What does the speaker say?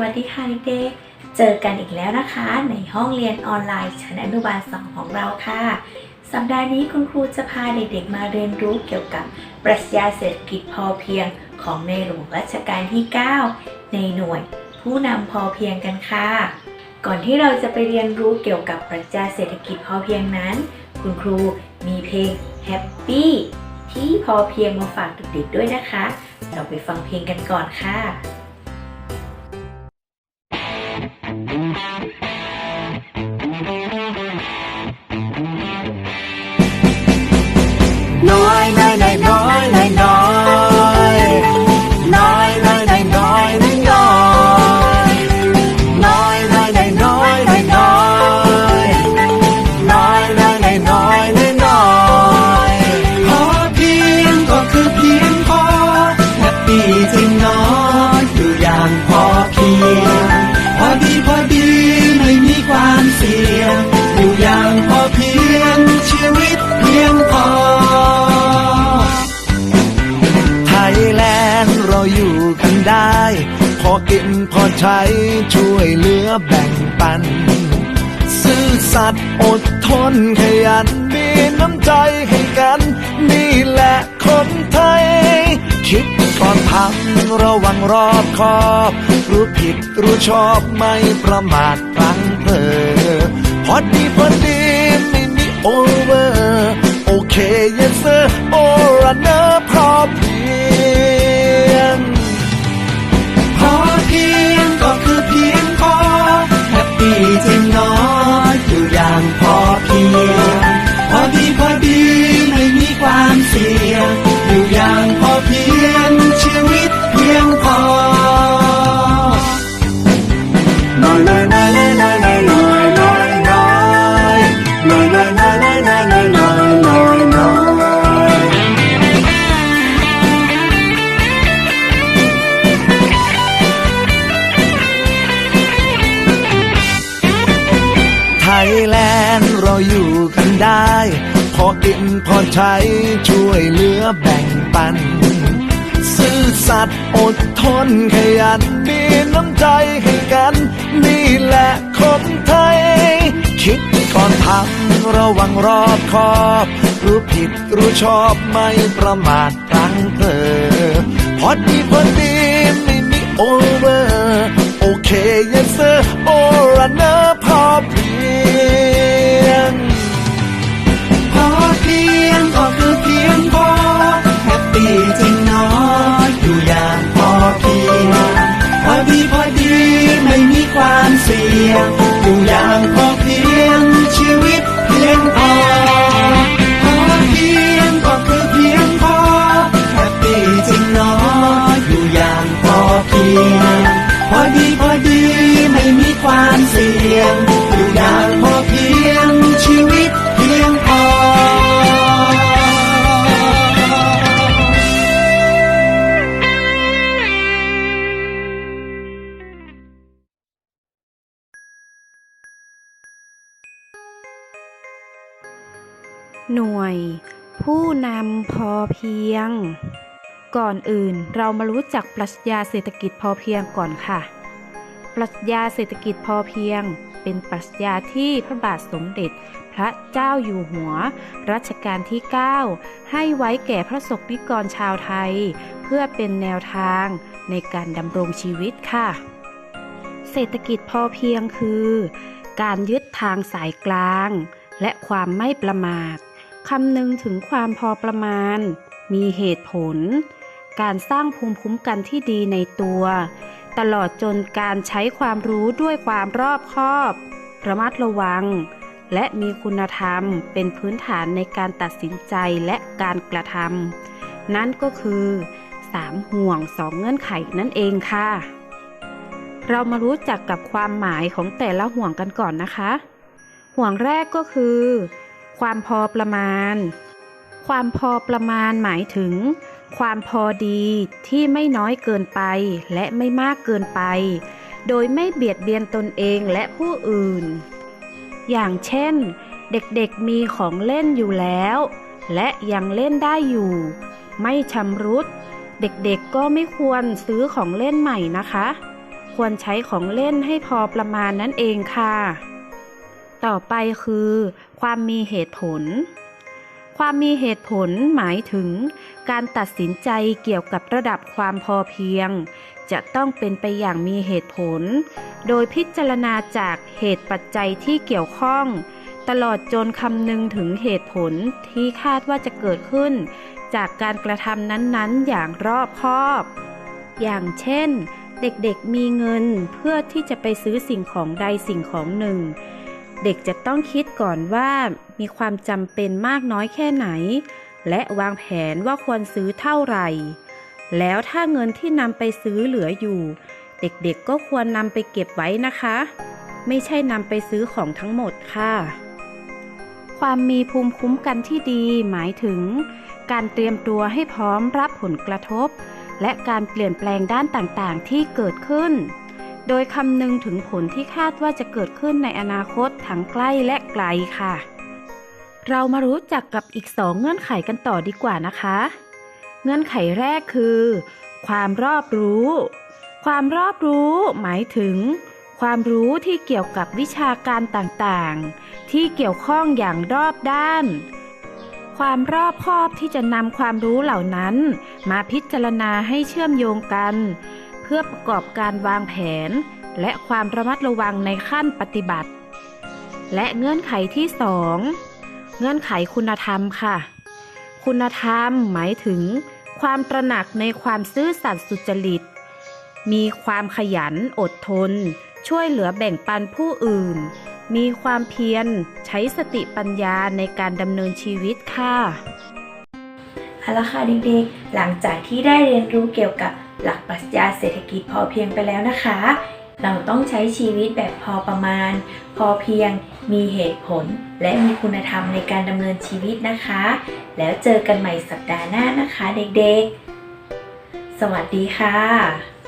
วัสดีค่ะเด็กๆ เจอกันอีกแล้วนะคะ ในห้องเรียนออนไลน์ชั้นอนุบาลสองของเราค่ะ สัปดาห์นี้คุณครูจะพาเด็กๆมาเรียนรู้เกี่ยวกับปรัชญาเศรษฐกิจพอเพียงของในหลวงรัชกาลที่ 9 ในหน่วย ผู้นำพอเพียงกันค่ะ ก่อนที่เราจะไปเรียนรู้เกี่ยวกับปรัชญาเศรษฐกิจพอเพียงนั้น คุณครูมีเพลง Happy ที่พอเพียงมาฝากเด็กๆด้วยนะคะ เราไปฟังเพลงกันก่อนค่ะ ช้ช่วยเหลือแบ่งปัน ซื่อสัตย์อดทนขยันมีน้ำใจให้กัน นี่แหละคนไทย คิดก่อนทำระวังรอบคอบ รู้ผิดรู้ชอบไม่ประมาทพลังเผลอพอดีพอดีไม่มีโอเวอร์ โอเค yes sir โอร จริงน้อยอยู่อย่างพอเพียง กินพอใช้ช่วยเหลือแบ่งปัน ซื่อสัตย์อดทนขยันมีน้ำใจให้กัน นี่แหละคนไทย คิดก่อนทำระวังรอบคอบ รู้ผิดรู้ชอบไม่ประมาทพลั้งเผลอพอดีพอดีไม่มีโอเวอร์ โอเค yes sir โอ หน่วย ผู้นำพอเพียง ก่อนอื่นเรามารู้จักปรัชญาเศรษฐกิจพอเพียงก่อนค่ะ ปรัชญาเศรษฐกิจพอเพียง เป็นปรัชญาที่พระบาทสมเด็จ พระเจ้าอยู่หัว รัชกาลที่ 9 ให้ไว้แก่พระสงฆ์นิกรชาวไทย เพื่อเป็นแนวทางในการดำรงชีวิตค่ะ เศรษฐกิจพอเพียงคือ การยึดทางสายกลางและความไม่ประมาท คำนึงถึงความพอประมาณ มีเหตุผล การสร้างภูมิคุ้มกันที่ดีในตัว ตลอดจนการใช้ความรู้ด้วยความรอบคอบ ระมัดระวัง และมีคุณธรรมเป็นพื้นฐานในการตัดสินใจและการกระทำนั่นก็คือ3ห่วง2เงื่อนไขนั่นเองค่ะ เรามารู้จักกับความหมายของแต่ละห่วงกันก่อนนะคะ ห่วงแรกก็คือ ความพอประมาณ ความพอประมาณหมายถึง ความพอดีที่ไม่น้อยเกินไปและไม่มากเกินไป โดยไม่เบียดเบียนตนเองและผู้อื่น อย่างเช่น เด็กๆมีของเล่นอยู่แล้ว และยังเล่นได้อยู่ ไม่ชำรุด เด็กๆก็ไม่ควรซื้อของเล่นใหม่นะคะ ควรใช้ของเล่นให้พอประมาณนั่นเองค่ะ ต่อไปคือ ความมีเหตุผล ความมีเหตุผลหมายถึง การตัดสินใจเกี่ยวกับระดับความพอเพียง จะต้องเป็นไปอย่างมีเหตุผล โดยพิจารณาจากเหตุปัจจัยที่เกี่ยวข้อง ตลอดจนคำนึงถึงเหตุผลที่คาดว่าจะเกิดขึ้น จากการกระทำนั้นๆ อย่างรอบคอบ อย่างเช่นเด็กๆมีเงินเพื่อที่จะไปซื้อสิ่งของใดสิ่งของหนึ่ง เด็กจะต้องคิดก่อนว่ามีความจำเป็นมากน้อยแค่ไหน และวางแผนว่าควรซื้อเท่าไหร่ แล้วถ้าเงินที่นำไปซื้อเหลืออยู่ เด็กๆก็ควรนำไปเก็บไว้นะคะ ไม่ใช่นำไปซื้อของทั้งหมดค่ะ ความมีภูมิคุ้มกันที่ดีหมายถึง การเตรียมตัวให้พร้อมรับผลกระทบ และการเปลี่ยนแปลงด้านต่างๆที่เกิดขึ้น โดยคำนึงถึงผลที่คาดว่าจะเกิดขึ้นในอนาคตทั้งใกล้และไกลค่ะ เรามารู้จักกับอีกสองเงื่อนไขกันต่อดีกว่านะคะ เงื่อนไขแรกคือ ความรอบรู้ ความรอบรู้หมายถึง ความรู้ที่เกี่ยวกับวิชาการต่างๆ ที่เกี่ยวข้องอย่างรอบด้านความรอบคอบที่จะนำความรู้เหล่านั้น มาพิจารณาให้เชื่อมโยงกัน พื่อประกอบการวางแผน และความระมัดระวังในขั้นปฏิบัติ และเงื่อนไขที่สองเงื่อนไขคุณธรรมค่ะ คุณธรรมหมายถึง ความตระหนักในความซื่อสัตย์สุจริต มีความขยันอดทน ช่วยเหลือแบ่งปันผู้อื่น มีความเพียรใช้สติปัญญาในการดำเนินชีวิตค่ะเอาละค่ะเด็กๆ หลังจากที่ได้เรียนรู้เกี่ยวกับ หลักปรัชญาเศรษฐกิจพอเพียงไปแล้วนะคะ เราต้องใช้ชีวิตแบบพอประมาณ พอเพียง มีเหตุผล และมีคุณธรรมในการดำเนินชีวิตนะคะ แล้วเจอกันใหม่สัปดาห์หน้านะคะเด็กๆ สวัสดีค่ะ